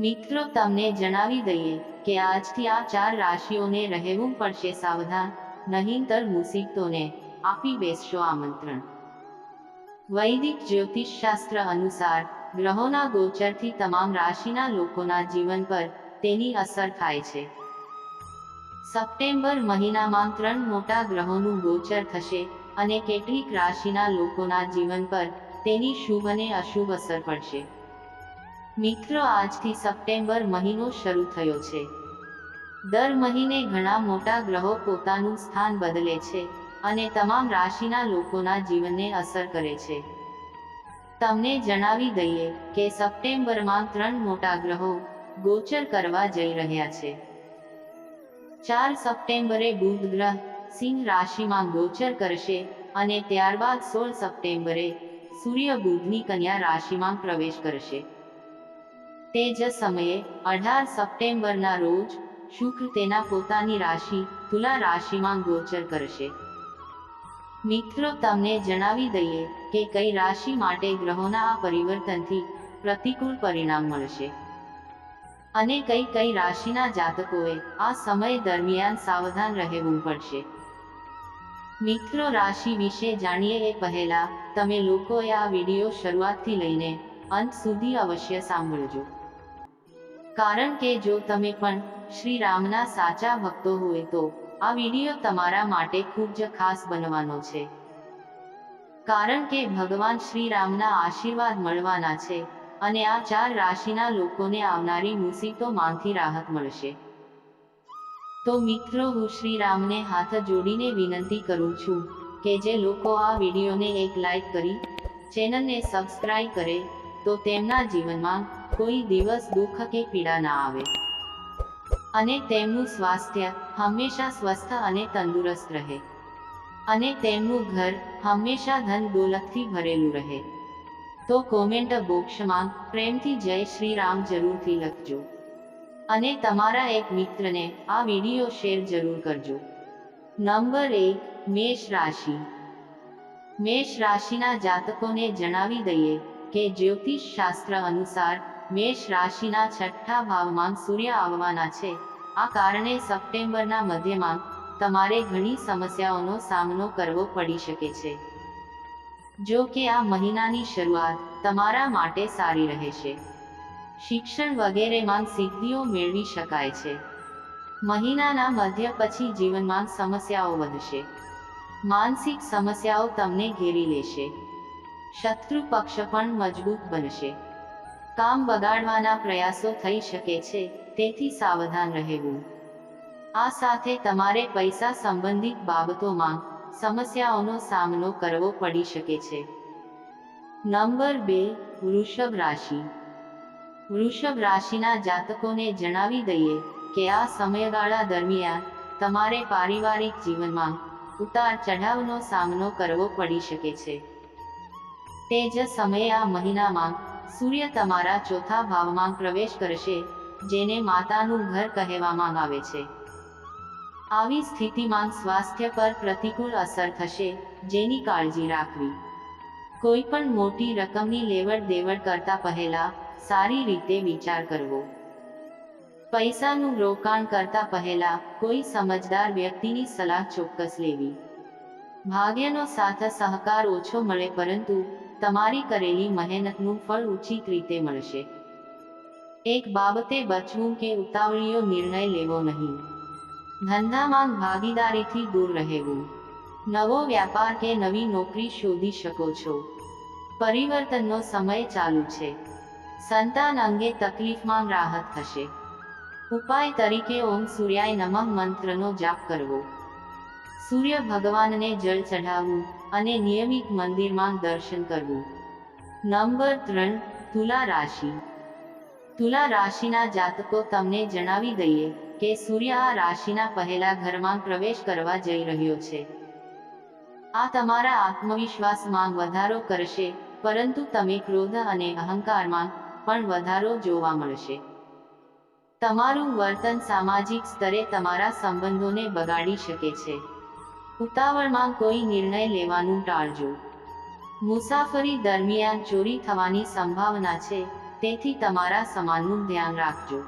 મિત્રો, તમને જણાવી દઈએ કે આજથી આ ચાર રાશિઓને રહેવું પડશે સાવધાન નહીંતર મુસીબતોને આપી બેસશો આમંત્રણ. વૈદિક જ્યોતિષ શાસ્ત્ર અનુસાર, ગ્રહોના ગોચરથી તમામ રાશિના લોકોના જીવન પર તેની અસર થાય છે. સપ્ટેમ્બર મહિનામાં ત્રણ મોટા ગ્રહોનું ગોચર થશે અને કેટલીક રાશિના લોકોના જીવન પર તેની શુભ અને અશુભ અસર પડશે. મિત્રો, આજથી સપ્ટેમ્બર મહિનો શરૂ થયો છે. દર મહિને ઘણા મોટા ગ્રહો પોતાનું સ્થાન બદલે છે અને તમામ રાશિના લોકોના જીવનને અસર કરે છે. તમને જણાવી દઈએ કે સપ્ટેમ્બરમાં ત્રણ મોટા ગ્રહો ગોચર કરવા જઈ રહ્યા છે. ચાર સપ્ટેમ્બરે બુધ ગ્રહ સિંહ રાશિમાં ગોચર કરશે અને ત્યારબાદ સોળ સપ્ટેમ્બરે સૂર્ય બુધની કન્યા રાશિમાં પ્રવેશ કરશે. તે જ સમયે, અઢાર સપ્ટેમ્બરના રોજ, શુક્ર તેના પોતાની રાશિ, તુલા રાશિમાં ગોચર કરશે. મિત્રો, તમને જણાવી દઈએ કે કઈ રાશિ માટે ગ્રહોના આ પરિવર્તનથી પ્રતિકૂળ પરિણામ મળશે. અને કઈ કઈ રાશિના જાતકોએ આ સમય દરમિયાન સાવધાન રહેવું પડશે. મિત્રો, રાશિ વિશે જાણીએ એ પહેલા તમે લોકોએ આ વિડિયો શરૂઆતથી લઈને અંત સુધી અવશ્ય સાંભળજો. કારણ કે જો તમે પણ શ્રી રામના સાચા ભક્તો હોય તો આ વીડિયો તમારા માટે ખૂબ જ ખાસ બનવાનો છે. કારણ કે ભગવાન શ્રી રામના આશીર્વાદ મળવાના છે અને આ ચાર રાશિના લોકોને આવનારી મુસીબતોમાંથી રાહત મળશે. તો મિત્રો, હું શ્રી રામને હાથ જોડીને વિનંતી કરું છું કે જે લોકો આ વિડીયોને એક લાઈક કરી, ચેનલને સબસ્ક્રાઈબ કરે, તો તેમના જીવનમાં કોઈ દિવસ દુઃખ કે પીડા ના આવે. અને તેમનું સ્વાસ્થ્ય હંમેશા સ્વસ્થ અને તંદુરસ્ત રહે. અને તેમનું ઘર હંમેશા ધન દોલતથી ભરેલું રહે. તો કોમેન્ટ બોક્સમાં પ્રેમથી જય શ્રી રામ જરૂરથી લખજો. અને તમારા એક મિત્રને આ વીડિયો શેર જરૂર કરજો. નંબર એક, મેષ રાશિ. મેષ રાશિના જાતકોને જણાવી દઈએ કે જ્યોતિષ શાસ્ત્ર અનુસાર મેષ રાશિના છઠ્ઠા ભાવમાં સૂર્ય આવવાના છે. આ કારણે સપ્ટેમ્બરના મધ્યમાં તમારે ઘણી સમસ્યાઓનો સામનો કરવો પડી શકે છે. જો કે આ મહિનાની શરૂઆત તમારા માટે સારી રહેશે. શિક્ષણ વગેરેમાં સિદ્ધિઓ મેળવી શકાય છે. મહિનાના મધ્ય પછી જીવનમાં સમસ્યાઓ વધશે. માનસિક સમસ્યાઓ તમને ઘેરી લેશે. શત્રુ પક્ષ પણ મજબૂત બનશે. કામ બગાડવાના પ્રયાસો થઈ શકે છે, તેથી સાવધાન રહેવું. આ સાથે તમારે પૈસા સંબંધિત બાબતોમાં સમસ્યાઓનો સામનો કરવો પડી શકે છે. નંબર બે, વૃષભ રાશિ. વૃષભ રાશિના જાતકોને જણાવી દઈએ કે આ સમયગાળા દરમિયાન તમારે પારિવારિક જીવનમાં ઉતાર ચઢાવનો સામનો કરવો પડી શકે છે. તે જ સમયે આ મહિનામાં સૂર્ય તમારા ચોથા ભાવમાં પ્રવેશ કરશે, જેને માતાનું ઘર કહેવામાં આવે છે. આવી સ્થિતિમાં સ્વાસ્થ્ય પર પ્રતિકૂળ અસર થશે, જેની કાળજી રાખવી. કોઈ પણ મોટી રકમની લેવડ દેવડ કરતા પહેલા સારી રીતે વિચાર કરવો. પૈસાનું રોકાણ કરતા પહેલા કોઈ સમજદાર વ્યક્તિની સલાહ ચોક્કસ લેવી. ભાગ્યનો સાથ સહકાર ઓછો મળે, પરંતુ તમારી કરેલી મહેનતનું ફળ ઉચિત રીતે મળશે. એક બાબતે બચવું કે ઉતાવળીયો નિર્ણય લેવો નહીં. ધંધામાં ભાગીદારીથી દૂર રહેવું. નવો વ્યાપાર કે નવી નોકરી શોધી શકો છો. પરિવર્તનનો સમય ચાલુ છે. સંતાન અંગે તકલીફમાં રાહત થશે. ઉપાય તરીકે ઓમ સૂર્યાય નમઃ મંત્રનો જાપ કરવો. સૂર્ય ભગવાનને જળ ચઢાવવું. અને નિયમિત મંદિરમાં દર્શન કરવું. નંબર ત્રણ, તુલા રાશિ. તુલા રાશિના જાતકો તમને જણાવી દઈએ કે સૂર્ય આ રાશિના પહેલા ઘરમાં પ્રવેશ કરવા જઈ રહ્યો છે. આ તમારા આત્મવિશ્વાસમાં વધારો કરશે, પરંતુ તમે ક્રોધ અને અહંકારમાં પણ વધારો જોવા મળશે. તમારું વર્તન સામાજિક સ્તરે તમારા સંબંધોને બગાડી શકે છે. ઉતાવળમાં કોઈ નિર્ણય લેવાનું ટાળજો. મુસાફરી દરમિયાન ચોરી થવાની સંભાવના છે, તેથી તમારા સમાનનું ધ્યાન રાખજો.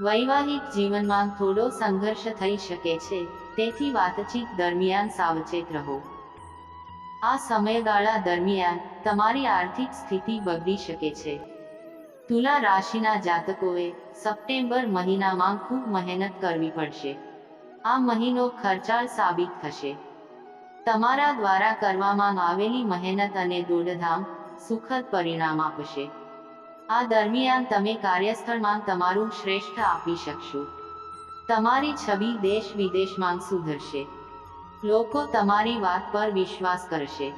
વૈવાહિક જીવનમાં થોડો સંઘર્ષ થઈ શકે છે, તેથી વાતચીત દરમિયાન સાવચેત રહો. આ સમયગાળા દરમિયાન તમારી આર્થિક સ્થિતિ બગડી શકે છે. તુલા રાશિના જાતકોએ સપ્ટેમ્બર મહિનામાં ખૂબ મહેનત કરવી પડશે. આ મહિનો ખર્ચાળ સાબિત થશે. તમારા દ્વારા કરવામાં આવેલી મહેનત અને દોડધામ સુખદ પરિણામ આપશે. આ દરમિયાન તમે કાર્યસ્થળમાં તમારું શ્રેષ્ઠ આપી શકશો. તમારી છબી દેશ વિદેશમાં સુધરશે. લોકો તમારી વાત પર વિશ્વાસ કરશે.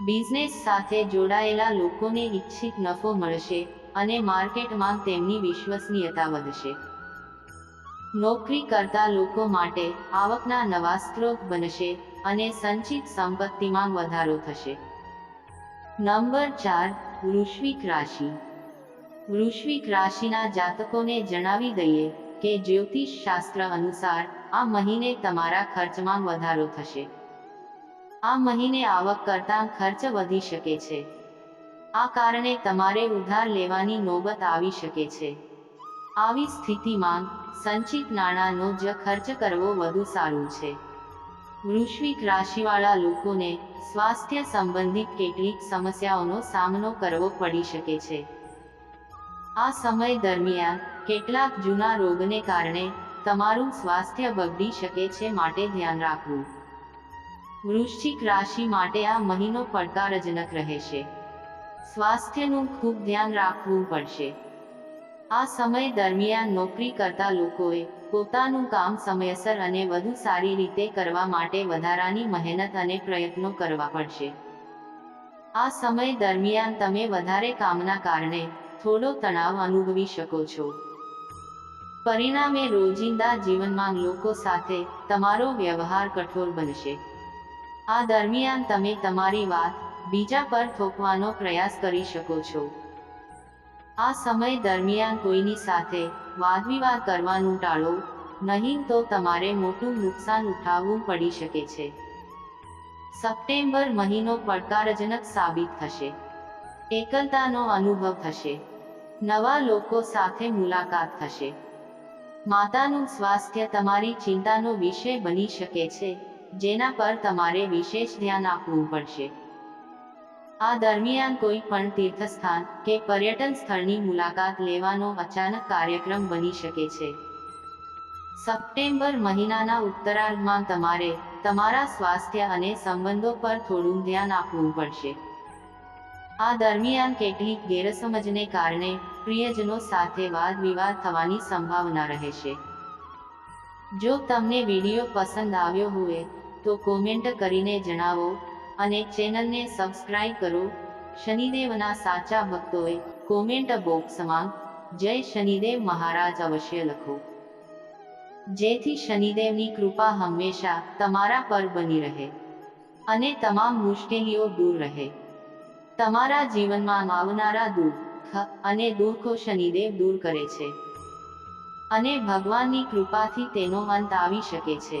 બિઝનેસ સાથે જોડાયેલા લોકોને ઈચ્છિત નફો મળશે અને માર્કેટમાં તેમની વિશ્વસનીયતા વધશે. નોકરી કરતા લોકો માટે આવકના નવા સ્ત્રોત બનશે અને સંચિત સંપત્તિમાં વધારો થશે. નંબર ચાર, વૃશ્વિક રાશિ. વૃશ્વિક રાશિના જાતકોને જણાવી દઈએ કે જ્યોતિષ શાસ્ત્ર અનુસાર આ મહિને તમારા ખર્ચમાં વધારો થશે. આ મહિને આવક કરતાં ખર્ચ વધી શકે છે. આ કારણે તમારે ઉધાર લેવાની નોબત આવી શકે છે. આવી સ્થિતિમાં સંચિત નાણાંનો જ ખર્ચ કરવો વધુ સારું છે. વૃશ્વિક રાશિવાળા લોકોને સ્વાસ્થ્ય સંબંધિત કેટલીક સમસ્યાઓનો સામનો કરવો પડી શકે છે. આ સમય દરમિયાન કેટલાક જૂના રોગને કારણે તમારું સ્વાસ્થ્ય બગડી શકે છે માટે ધ્યાન રાખવું. વૃશ્ચિક રાશિ માટે આ મહિનો પડકારજનક રહેશે. સ્વાસ્થ્યનું ખૂબ ધ્યાન રાખવું પડશે. આ સમય દરમિયાન નોકરી કરતા લોકોએ પોતાનું કામ સમયસર અને વધુ સારી રીતે કરવા માટે વધારાની મહેનત અને પ્રયત્નો કરવા પડશે. આ સમય દરમિયાન તમે વધારે કામના કારણે થોડો તણાવ અનુભવી શકો છો. પરિણામે રોજિંદા જીવનમાં લોકો સાથે તમારો વ્યવહાર કઠોર બનશે. આ દરમિયાન તમે તમારી વાત બીજા પર થોપવાનો પ્રયાસ કરી શકો છો. આ સમય દરમિયાન કોઈની સાથે વાદવિવાદ કરવાનું ટાળો, નહીં તો તમારે મોટું નુકસાન ઉઠાવવું પડી શકે છે. સપ્ટેમ્બર મહિનો પડકારજનક સાબિત થશે. એકલતાનો અનુભવ થશે. નવા લોકો સાથે મુલાકાત થશે. માતાનું સ્વાસ્થ્ય તમારી ચિંતાનો વિષય બની શકે છે, જેના પર તમારે વિશેષ ધ્યાન આપવું પડશે. આ દરમિયાન કોઈ પણ તીર્થસ્થાન કે પર્યટન સ્થળની મુલાકાત લેવાનો અચાનક કાર્યક્રમ બની શકે છે. સપ્ટેમ્બર મહિનાના ઉત્તરાર્ધમાં તમારે તમારા સ્વાસ્થ્ય અને સંબંધો પર થોડું ધ્યાન આપવું પડશે. આ દરમિયાન કેટલીક ગેરસમજને કારણે પ્રિયજનો સાથે વાદ વિવાદ થવાની સંભાવના રહેશે. જો તમને વીડિયો પસંદ આવ્યો હોય તો કોમેન્ટ કરીને જણાવો અને ચેનલને સબસ્ક્રાઇબ કરો. શનિદેવના સાચા ભક્તોએ કોમેન્ટ બોક્સમાં, જય શનિદેવ મહારાજ અવશ્ય લખો. જેથી શનિદેવની કૃપા હંમેશા તમારા પર બની રહે અને તમામ મુશ્કેલીઓ દૂર રહે. તમારા જીવનમાં આવનારા દુઃખ અને દુઃખો શનિદેવ દૂર કરે છે અને ભગવાનની કૃપાથી તેનો અંત આવી શકે છે.